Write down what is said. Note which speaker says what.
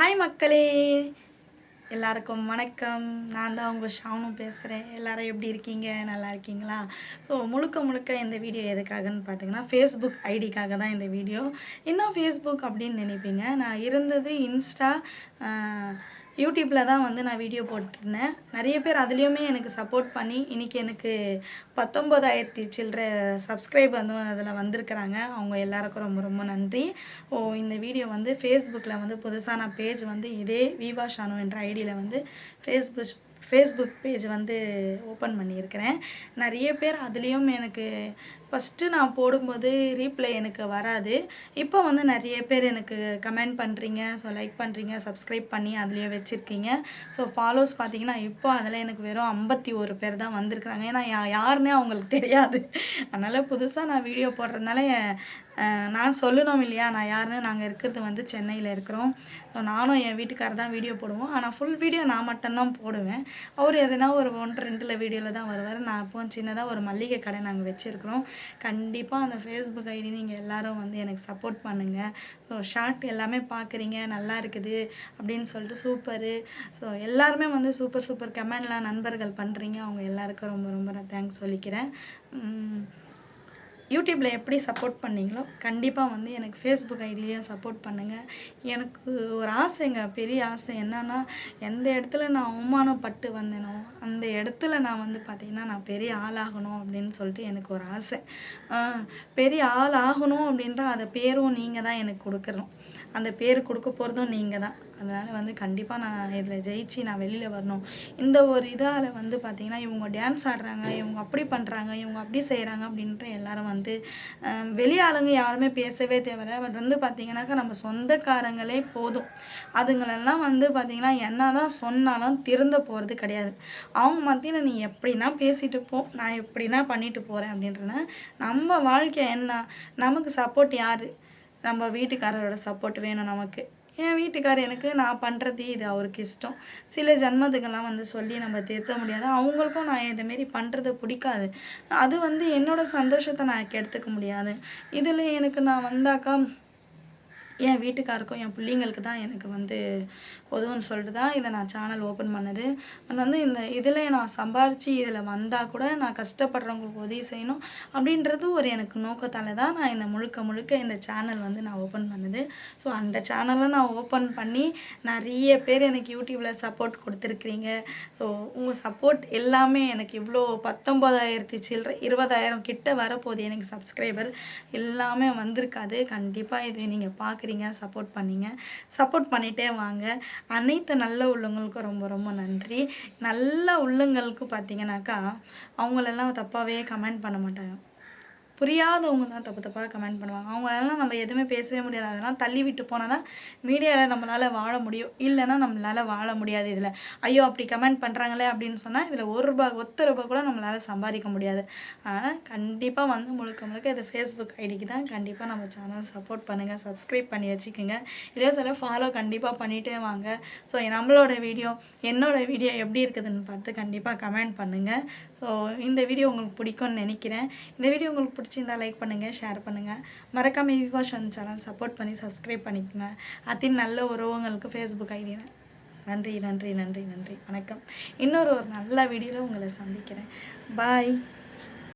Speaker 1: hi மக்களே எல்லாருக்கும் வணக்கம் நான் தான் உங்கள் ஷாவனும் பேசுகிறேன் எல்லாரும் எப்படி இருக்கீங்க நல்லா இருக்கீங்களா ஸோ முழுக்க முழுக்க இந்த வீடியோ எதுக்காகன்னு பார்த்தீங்கன்னா ஃபேஸ்புக் ஐடிக்காக தான் இந்த வீடியோ இன்னும் ஃபேஸ்புக் அப்படின்னு நினைப்பீங்க நான் இருந்தது இன்ஸ்டா யூடியூப்பில் தான் வந்து நான் வீடியோ போட்டிருந்தேன் நிறைய பேர் அதுலேயுமே எனக்கு சப்போர்ட் பண்ணி இன்றைக்கி எனக்கு பத்தொம்போதாயிரத்தி சில்லற சப்ஸ்கிரைப் வந்து அதில் வந்திருக்கிறாங்க அவங்க எல்லாருக்கும் ரொம்ப ரொம்ப நன்றி ஓ இந்த வீடியோ வந்து ஃபேஸ்புக்கில் வந்து புதுசான பேஜ் வந்து இதே விவா ஷானு என்ற ஐடியில் வந்து ஃபேஸ்புக் ஃபேஸ்புக் பேஜ் வந்து ஓப்பன் பண்ணியிருக்கிறேன் நிறைய பேர் அதுலேயும் எனக்கு ஃபஸ்ட்டு நான் போடும்போது ரீப்ளை எனக்கு வராது இப்போ வந்து நிறைய பேர் எனக்கு கமெண்ட் பண்ணுறீங்க ஸோ லைக் பண்ணுறீங்க சப்ஸ்கிரைப் பண்ணி அதுலேயே வச்சுருக்கீங்க ஸோ ஃபாலோஸ் பார்த்தீங்கன்னா இப்போ அதில் எனக்கு வெறும் ஐம்பத்தி ஒரு பேர் தான் வந்திருக்கிறாங்க ஏன்னா யாருன்னே அவங்களுக்கு தெரியாது அதனால் புதுசாக நான் வீடியோ போடுறதுனால நான் சொல்லணும் இல்லையா நான் யாருன்னு நாங்கள் இருக்கிறது வந்து சென்னையில் இருக்கிறோம் ஸோ நானும் என் வீட்டுக்காரர் தான் வீடியோ போடுவோம் ஆனால் ஃபுல் வீடியோ நான் மட்டும்தான் போடுவேன் அவர் எதுனா ஒரு ஒன்று ரெண்டில் வீடியோவில் தான் வருவார் நான் அப்போ சின்னதாக ஒரு மல்லிகை கடை நாங்கள் வச்சுருக்கிறோம் கண்டிப்பாக அந்த ஃபேஸ்புக் ஐடி நீங்கள் எல்லோரும் வந்து எனக்கு சப்போர்ட் பண்ணுங்கள் ஸோ ஷார்ட் எல்லாமே பார்க்குறீங்க நல்லா இருக்குது அப்படின்னு சொல்லிட்டு சூப்பரு ஸோ எல்லாருமே வந்து சூப்பர் சூப்பர் கமெண்ட்லாம் நண்பர்கள் பண்ணுறீங்க அவங்க எல்லாருக்கும் ரொம்ப ரொம்ப நான் தேங்க்ஸ் சொல்லிக்கிறேன் யூடியூப்பில் எப்படி சப்போர்ட் பண்ணீங்களோ கண்டிப்பாக வந்து எனக்கு ஃபேஸ்புக் ஐடியிலையும் சப்போர்ட் பண்ணுங்கள் எனக்கு ஒரு ஆசைங்க பெரிய ஆசை என்னன்னா எந்த இடத்துல நான் அவமானப்பட்டு வந்தேனோ அந்த இடத்துல நான் வந்து பார்த்திங்கன்னா நான் பெரிய ஆளாகணும் அப்படின்னு சொல்லிட்டு எனக்கு ஒரு ஆசை பெரிய ஆள் ஆகணும் அப்படின்றா அதை பேரும் நீங்கள் தான் எனக்கு கொடுக்கணும் அந்த பேர் கொடுக்க போகிறதும் நீங்கள் தான் அதனால் வந்து கண்டிப்பாக நான் இதில் ஜெயிச்சு நான் வெளியில் வரணும் இந்த ஒரு இதால் வந்து பார்த்திங்கன்னா இவங்க டான்ஸ் ஆடுறாங்க இவங்க அப்படி பண்ணுறாங்க இவங்க அப்படி செய்கிறாங்க அப்படின்ற எல்லாரும் வந்து வெளியாளுங்க யாருமே பேசவே தேவையில்ல பட் வந்து பார்த்திங்கனாக்கா நம்ம சொந்தக்காரங்களே போதும் அதுங்களெல்லாம் வந்து பார்த்திங்கன்னா என்ன தான் சொன்னாலும் திருந்த போகிறது கிடையாது அவங்க மத்தியில் நீ எப்படின்னா பேசிட்டு போ நான் எப்படின்னா பண்ணிட்டு போகிறேன் அப்படின்றன நம்ம வாழ்க்கை என்ன நமக்கு சப்போர்ட் யார் நம்ம வீட்டுக்காரரோட சப்போர்ட் வேணும் நமக்கு என் வீட்டுக்கார் எனக்கு நான் பண்ணுறது இது அவருக்கு இஷ்டம் சில ஜென்மத்துக்கெல்லாம் வந்து சொல்லி நம்ம தேர்த்த முடியாது அவங்களுக்கும் நான் இதுமாரி பண்ணுறது பிடிக்காது அது வந்து என்னோடய சந்தோஷத்தை நான் கெடுத்துக்க முடியாது இதில் எனக்கு நான் வந்தாக்கா என் வீட்டுக்காருக்கும் என் பிள்ளைங்களுக்கு தான் எனக்கு வந்து உதவுன்னு சொல்லிட்டு தான் இதை நான் சேனல் ஓப்பன் பண்ணது அண்ட் வந்து இந்த இதில் நான் சம்பாரித்து இதில் வந்தால் கூட நான் கஷ்டப்படுறவங்களுக்கு உதவி செய்யணும் அப்படின்றது ஒரு எனக்கு நோக்கத்தால் தான் நான் இந்த முழுக்க முழுக்க இந்த சேனல் வந்து நான் ஓப்பன் பண்ணது ஸோ அந்த சேனலை நான் ஓப்பன் பண்ணி நிறைய பேர் எனக்கு யூடியூப்பில் சப்போர்ட் கொடுத்துருக்குறீங்க ஸோ உங்கள் சப்போர்ட் எல்லாமே எனக்கு இவ்வளோ பத்தொம்போதாயிரத்தி சில்லற இருபதாயிரம் கிட்ட வரப்போகுது எனக்கு சப்ஸ்கிரைபர் எல்லாமே வந்திருக்காது கண்டிப்பாக இது நீங்கள் பார்க்குறீங்க கேட்குறீங்க சப்போர்ட் பண்ணீங்க சப்போர்ட் பண்ணிகிட்டே வாங்க அனைத்து நல்ல உள்ளவங்களுக்கும் ரொம்ப ரொம்ப நன்றி நல்ல உள்ளங்களுக்கு பார்த்தீங்கன்னாக்கா அவங்களெல்லாம் தப்பாகவே கமெண்ட் பண்ண மாட்டாங்க புரியாதவங்க தான் தப்பு தப்பாக கமெண்ட் பண்ணுவாங்க அவங்களெல்லாம் நம்ம எதுவுமே பேசவே முடியாது அதெல்லாம் தள்ளி விட்டு போனால் தான் மீடியாவில் நம்மளால் வாழ முடியும் இல்லைன்னா நம்மளால் வாழ முடியாது இதில் ஐயோ அப்படி கமெண்ட் பண்ணுறாங்களே அப்படின்னு சொன்னால் இதில் ஒரு ரூபா ஒத்த ரூபா கூட நம்மளால் சம்பாதிக்க முடியாது ஆனால் கண்டிப்பாக வந்து முழுக்க முழுக்க இது ஃபேஸ்புக் ஐடிக்கு தான் கண்டிப்பாக நம்ம சேனல் சப்போர்ட் பண்ணுங்கள் சப்ஸ்கிரைப் பண்ணி வச்சுக்கோங்க இதே சில ஃபாலோ கண்டிப்பாக பண்ணிகிட்டே வாங்க ஸோ நம்மளோட வீடியோ என்னோடய வீடியோ எப்படி இருக்குதுன்னு பார்த்து கண்டிப்பாக கமெண்ட் பண்ணுங்கள் ஸோ இந்த வீடியோ உங்களுக்கு பிடிக்கும்னு நினைக்கிறேன் இந்த வீடியோ உங்களுக்கு பிடிச்ச பிடிச்சிருந்தால் லைக் பண்ணுங்கள் ஷேர் பண்ணுங்கள் மறக்காமல் வாஷன் சேனல் சப்போர்ட் பண்ணி சப்ஸ்கிரைப் பண்ணிக்கோங்க அத்தின் நல்ல உறவுங்களுக்கு ஃபேஸ்புக் ஐடியில் நன்றி நன்றி நன்றி நன்றி வணக்கம் இன்னொரு ஒரு நல்ல வீடியோவில் உங்களை சந்திக்கிறேன் பாய்